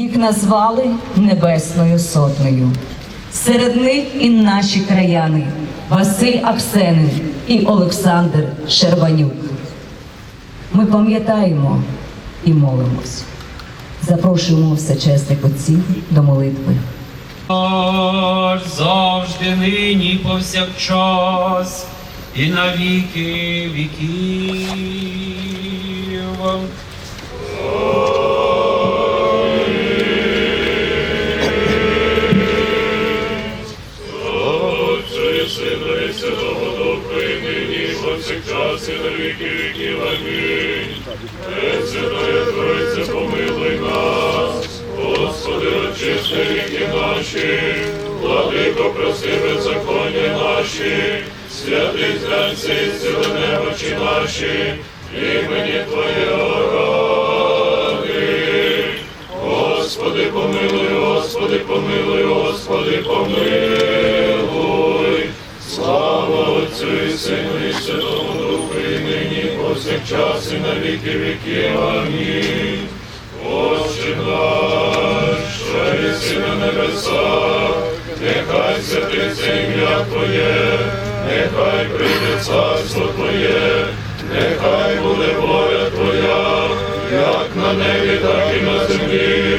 Їх назвали Небесною Сотнею. Серед них і наші краяни Василь Аксенин і Олександр Щербанюк. Ми пам'ятаємо і молимось. Запрошуємо всечесних отців до молитви. Аж завжди нині повсякчас і на віки віків. На віки віків. Амінь. Пресвятая Тройця, помилуй нас, Господи, очисти віки наші, Владико, прости беззаконня наші, святий зранці, зціли немочі наші, імені Твоєго ради. Господи, помилуй, Господи, помилуй, Господи, помилуй. Слава Отцю і Сину і Святому Духу, повсякчас, і на віки віків. Амінь. Отче наш, що єси на небесах, нехай святиться ім'я Твоє, нехай прийде царство Твоє, нехай буде воля Твоя, як на небі, так і на землі.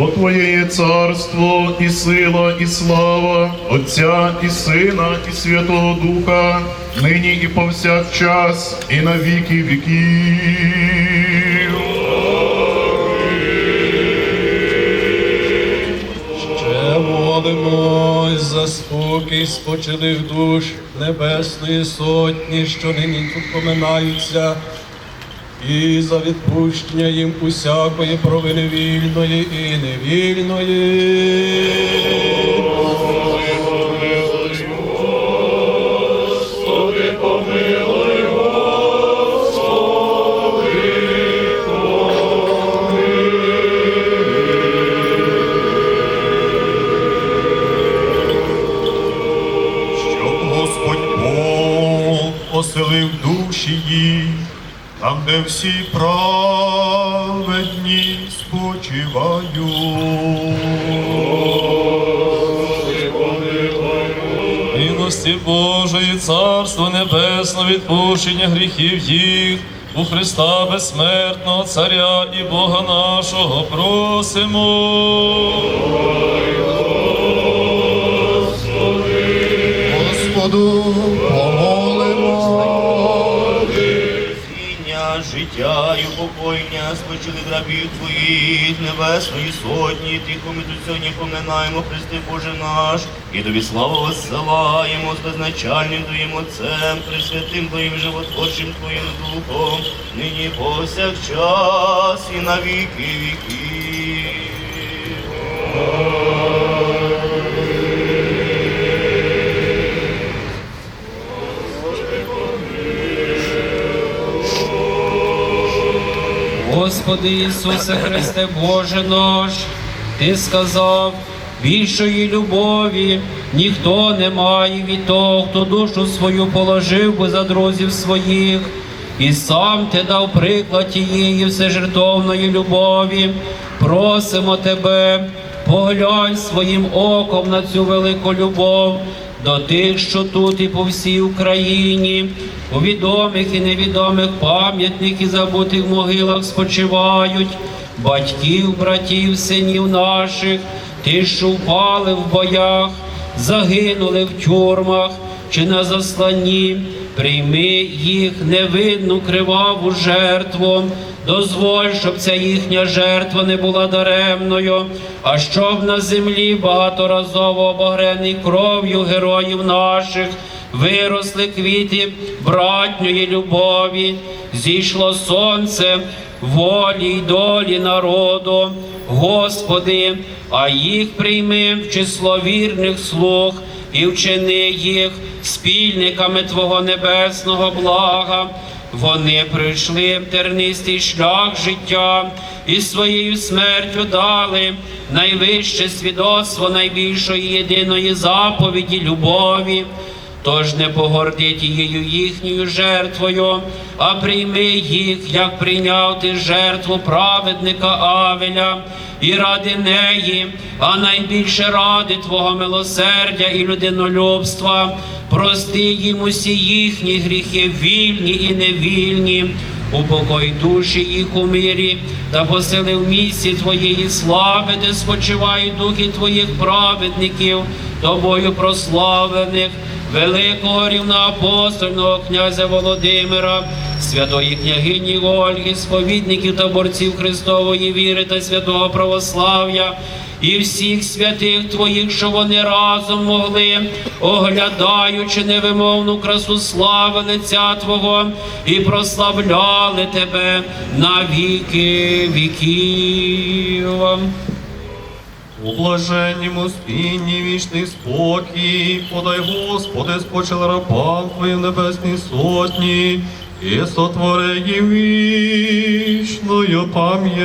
Бо Твоє є царство, і сила, і слава, Отця і Сина, і Святого Духа, нині і повсякчас, і на віки віків. Ще молимось за спокій спочилих душ Небесної Сотні, що нині тут поминаються, і за відпущення їм усякої провини вільної і невільної. Оселив душі їх, там, де всі праведні спочивають. Милості Божої, Царство Небесне, відпущення гріхів їх, у Христа безсмертного Царя і Бога нашого просимо. Життя і упокоєння спочили рабів Твоїх, небесної сотні, тихо ми тут сьогодні поминаємо, Христи Боже наш, і тобі славу воссилаємо з безначальним Твоїм Отцем, Пресвятим Твоїм животворчим Твоїм Духом, нині повсякчас і на віки віків. Господи Ісусе Христе Боже наш, Ти сказав, більшої любові ніхто не має від того, хто душу свою положив би за друзів своїх, і сам ти дав приклад тієї всежертовної любові. Просимо тебе, поглянь своїм оком на цю велику любов до тих, що тут і по всій Україні, у відомих і невідомих пам'ятних і забутих могилах спочивають, батьків, братів, синів наших, ті, що впали в боях, загинули в тюрмах чи на засланні, прийми їх невинну криваву жертву. Дозволь, щоб ця їхня жертва не була даремною, а щоб на землі багаторазово обогрений кров'ю героїв наших виросли квіти братньої любові, зійшло сонце волі й долі народу, Господи, а їх прийми в число вірних слуг і вчини їх спільниками Твого небесного блага Вони пройшли тернистий шлях життя і своєю смертю дали найвище свідоцтво найбільшої єдиної заповіді любові. Тож не погорди тією їхньою жертвою, а прийми їх, як прийняв ти жертву праведника Авеля, і ради неї, а найбільше ради Твого милосердя і людинолюбства, прости їм усі їхні гріхи, вільні і невільні, упокой душі їх у мирі, та посили в місці Твоєї слави, де спочивають духи Твоїх праведників, тобою прославлених великого рівноапостольного князя Володимира, святої княгині Ольги, сповідників та борців Христової віри та святого православ'я. І всіх святих Твоїх, що вони разом могли, оглядаючи невимовну красу слави лиця Твого, і прославляли Тебе на віки віків. У блаженнім спінні вічний спокій, подай, Господи, спочила рабам Твоїм небесній сотні, і сотвори їм вічною пам'ять.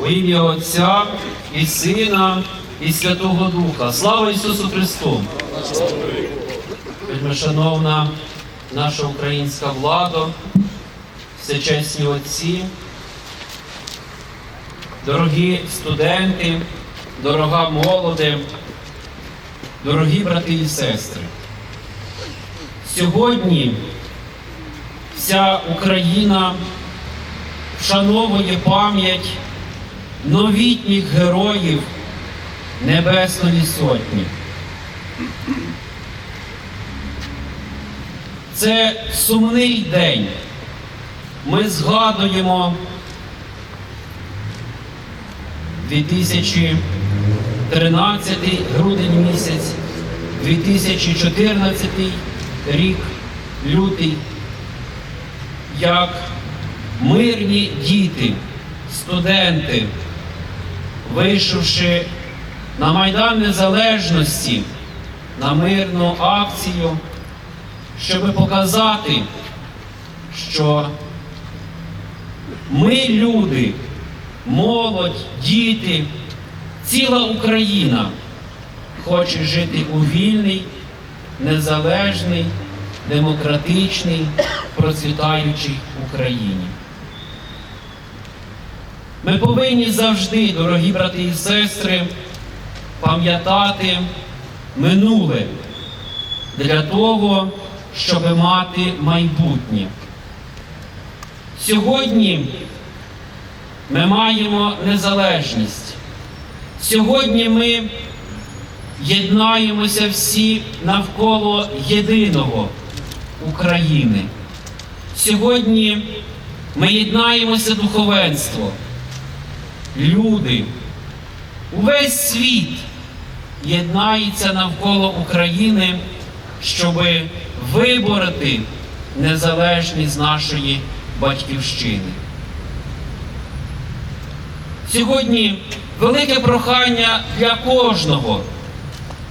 У ім'я Отця і Сина, і Святого Духа. Слава Ісусу Христу! Шановна наша українська влада, всечесні отці, дорогі студенти, дорога молоде, дорогі брати і сестри. Сьогодні вся Україна вшановує пам'ять новітніх героїв Небесної Сотні. Це сумний день. Ми згадуємо 2013 грудень місяць, 2014 рік, лютий, як мирні діти, студенти, вийшовши на Майдан Незалежності, на мирну акцію, щоб показати, що ми люди, молодь, діти, ціла Україна хоче жити у вільній, незалежній, демократичній, процвітаючій Україні. Ми повинні завжди, дорогі брати і сестри, пам'ятати минуле для того, щоб мати майбутнє. Сьогодні ми маємо незалежність. Сьогодні ми єднаємося всі навколо єдиного України. Сьогодні ми єднаємося духовенство, люди, увесь світ єднається навколо України, щоб вибороти незалежність нашої батьківщини. Сьогодні велике прохання для кожного,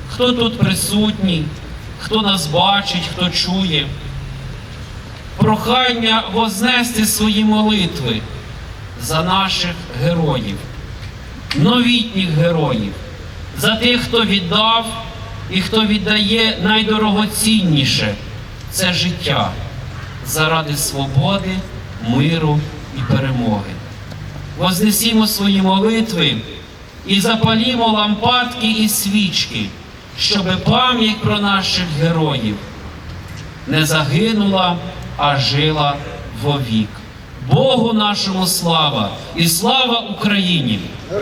хто тут присутній, хто нас бачить, хто чує. Прохання вознести свої молитви за наших героїв, новітніх героїв, за тих, хто віддав і хто віддає найдорогоцінніше це життя заради свободи, миру і перемоги. Вознесімо свої молитви і запалімо лампадки і свічки, щоби пам'ять про наших героїв не загинула, а жила вовік. Богу нашому слава і слава Україні! Ей,